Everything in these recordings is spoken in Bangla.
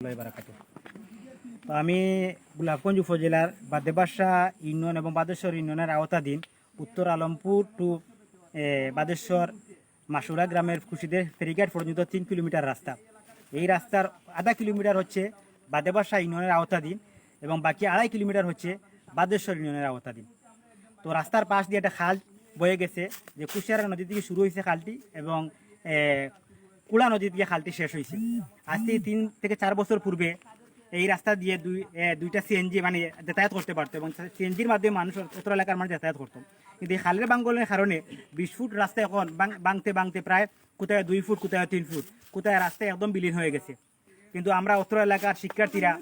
তো আমি গোলাপগঞ্জ উপজেলার বাদেবাসা ইউনিয়ন এবং বাদেশ্বর ইউনিয়নের আওতাধীন উত্তর আলমপুর টু বাদেশ্বর মাসুরা গ্রামের খুশিদের ফেরিঘাট পর্যন্ত তিন কিলোমিটার রাস্তা। এই রাস্তার আধা কিলোমিটার হচ্ছে বাদেবাসা ইউনিয়নের আওতাধীন এবং বাকি আড়াই কিলোমিটার হচ্ছে বাদেশ্বর ইউনিয়নের আওতাধীন। তো রাস্তার পাশ দিয়ে একটা খাল বয়ে গেছে, যে কুশিয়ারা নদী থেকে শুরু হয়েছে খালটি এবং কুলা নদী দিয়ে খালটি শেষ হয়েছে। আজ থেকে তিন থেকে চার বছর পূর্বে এই রাস্তা দিয়ে দুই দুইটা সিএনজি মানে যাতায়াত করতে পারতো এবং সিএনজির মাধ্যমে মানুষ উত্তর এলাকার মানুষ যাতায়াত করতো। কিন্তু এই খালের বাঙ্গলের কারণে বিশ ফুট রাস্তা এখন বাংতে বাংতে প্রায় কোথায় দুই ফুট, কোথায় তিন ফুট, কোথায় রাস্তা একদম বিলীন হয়ে গেছে। কিন্তু আমরা উত্তর এলাকার শিক্ষার্থীরা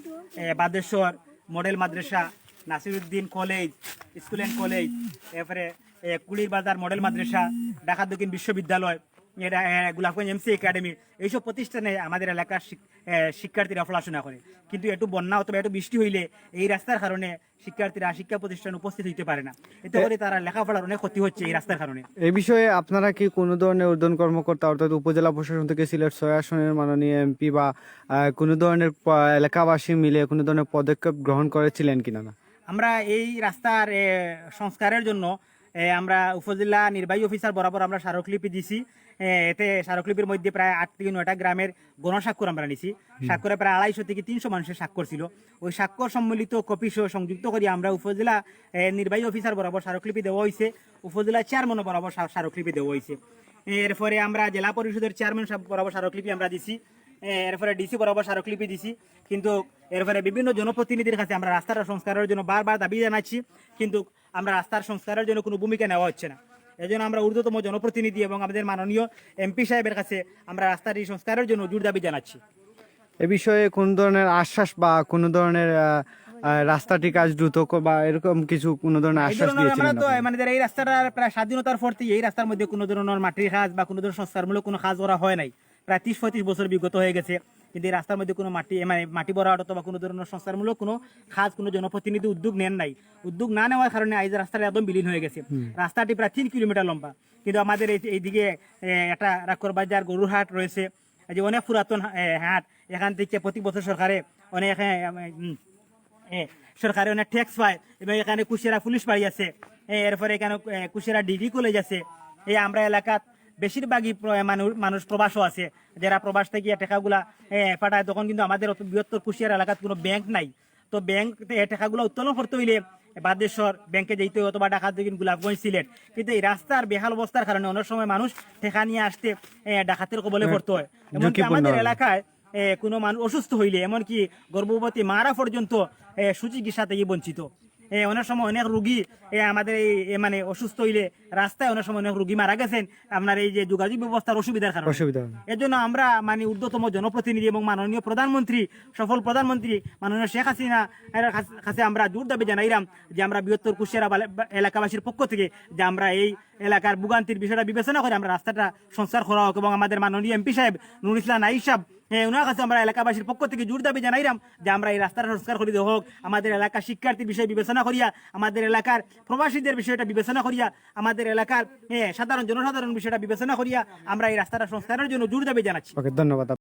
Badeshwar, model Madrasa, Nasiruddin college school and college, এরপরে কুলির বাজার মডেল মাদ্রাসা, ঢাকা দক্ষিণ বিশ্ববিদ্যালয় এরা এ, গোলাপগঞ্জ এমসি একাডেমি এইসব প্রতিষ্ঠানে আমাদের এলাকার শিক্ষার্থীরা পড়াশোনা করে। কিন্তু একটু বন্যা অথবা একটু বৃষ্টি হইলে এই রাস্তার কারণে শিক্ষার্থীরা শিক্ষা প্রতিষ্ঠান উপস্থিত হইতে পারে না। এতে করে তারা লেখাপড়ার অনেক ক্ষতি হচ্ছে এই রাস্তার কারণে। এই বিষয়ে আপনারা কি কোনো ধরনের উদ্যান কর্মকর্তা অর্থাৎ উপজেলা প্রশাসন থেকে সিলেট ছয় আসনের মাননীয় এমপি বা কোনো ধরনের এলাকাবাসী মিলে কোনো ধরনের পদক্ষেপ গ্রহণ করেছিলেন কিনা না? আমরা এই রাস্তার সংস্কারের জন্য আমরা উপজেলা নির্বাহী অফিসার বরাবর আমরা স্মারকলিপি দিছি। এতে স্মারকলিপির মধ্যে প্রায় আট থেকে নয়টা গ্রামের গণস্বাক্ষর আমরা নিছি। স্বাক্ষরে প্রায় আড়াইশো থেকে তিনশো মানুষের স্বাক্ষর ছিল। ওই স্বাক্ষর সম্মিলিত কপি সহ সংযুক্ত করি আমরা উপজেলা নির্বাহী অফিসার বরাবর স্মারকলিপি দেওয়া হয়েছে। উপজেলা চেয়ারম্যান বরাবর স্মা- স্মারকলিপি দেওয়া হয়েছে। এরপরে আমরা জেলা পরিষদের চেয়ারম্যান বরাবর স্মারকলিপি আমরা দিছি। এরপরে ডিসি বরাবর স্মারকলিপি দিছি। কিন্তু এরপরে বিভিন্ন জনপ্রতিনিধির কাছে আমরা রাস্তার সংস্কারের জন্য বারবার দাবি জানাচ্ছি। কিন্তু আমরা রাস্তার সংস্কারের জন্য কোনো ভূমিকা নেওয়া হচ্ছে না। এই জন্য আমরা ঊর্ধ্বতম জনপ্রতিনিধি এবং আমাদের মাননীয় এমপি সাহেবের কাছে আমরা রাস্তার এই সংস্কারের জন্য জোর দাবি জানাচ্ছি। এ বিষয়ে কোন ধরনের আশ্বাস বা কোনো ধরনের রাস্তাটি কাজ দ্রুত বা এরকম কিছু কোনো ধরনের আশ্বাস দিয়েছিলেন আমরা তো? মানে এই রাস্তাটা প্রায় স্বাধীনতার পর থেকে এই রাস্তার মধ্যে কোনো ধরনের মাটির কাজ বা কোনো ধরনের সংস্কারমূলক কোনো কাজ করা হয় নাই। প্রায় ত্রিশ পঁয়ত্রিশ বছর বিগত হয়ে গেছে। কিন্তু এই রাস্তার মধ্যে কোনো মাটি মানে মাটি ভরা অথবা কোনো ধরনের সংস্কারমূলক কোনো কাজ কোনো জনপ্রতিনিধি উদ্যোগ নেন নাই। উদ্যোগ না নেওয়ার কারণে আজ রাস্তাটা একদম বিলীন হয়ে গেছে। রাস্তাটি প্রায় তিন কিলোমিটার লম্বা। কিন্তু আমাদের এই এইদিকে একটা রাক্ষর বাজার গরুর হাট রয়েছে। এই যে অনেক পুরাতন হাট। এখান থেকে প্রতি বছর সরকারে অনেক সরকারি অনেক ট্যাক্স পায় এবং এখানে কুশিয়ারা পুলিশ বাড়ি আছে। এরপরে এখানে কুশিয়ারা ডিগ্রি কলেজ আছে। এই আমরা এলাকাত বেশিরভাগই মানুষ মানুষ প্রবাসও আছে। যারা প্রবাস থেকে টাকাগুলা পাঠায় তখন কিন্তু আমাদের অত বৃহত্তর কুশিয়ার এলাকাত কোনো ব্যাংক নাই। তো ব্যাংক টাকাগুলো উত্তোলন করতে হইলে বাদেশ্বর ব্যাংকে যেতে হয় অথবা ঢাকা থেকে গোলাপগঞ্জ সিলেট। কিন্তু এই রাস্তার বেহাল অবস্থার কারণে অনেক সময় মানুষ ঠেকা নিয়ে আসতে ডাকাতের কবলে পড়তে হয়। এমনকি আমাদের এলাকায় কোনো মানুষ অসুস্থ হইলে এমনকি গর্ভবতী মারা পর্যন্ত সুচিকিৎসা থেকে বঞ্চিত। অনেক সময় অনেক রুগী আমাদের এই মানে অসুস্থ হইলে রাস্তায় অনেক সময় অনেক রুগী মারা গেছেন আপনার এই যে যোগাযোগ ব্যবস্থার অসুবিধার কারণে অসুবিধা। এর জন্য আমরা মানে ঊর্ধ্বতম জনপ্রতিনিধি এবং মাননীয় প্রধানমন্ত্রী সফল প্রধানমন্ত্রী মাননীয় শেখ হাসিনা এর কাছে আমরা জোর দাবি জানাইলাম যে আমরা বৃহত্তর কুশিয়ারা এলাকাবাসীর পক্ষ থেকে যে আমরা এই এলাকার ভোগান্তির বিষয়টা বিবেচনা করে আমরা রাস্তাটা সংস্কার করা হোক এবং আমাদের মাননীয় এমপি সাহেব নুর ইসলাম নাইক সাহেব ওনার কাছে আমরা এলাকাবাসীর পক্ষ থেকে জোর দাবি জানাইলাম যে আমরা এই রাস্তাটা সংস্কার করিতে হোক আমাদের এলাকার শিক্ষার্থীর বিষয় বিবেচনা করিয়া আমাদের এলাকার প্রবাসীদের বিষয়টা বিবেচনা করিয়া আমাদের এলাকার এ, সাধারণ জনসাধারণ বিষয়টা বিবেচনা করিয়া আমরা এই রাস্তাটা সংস্কারের জন্য জোর দাবি জানাচ্ছি। ধন্যবাদ।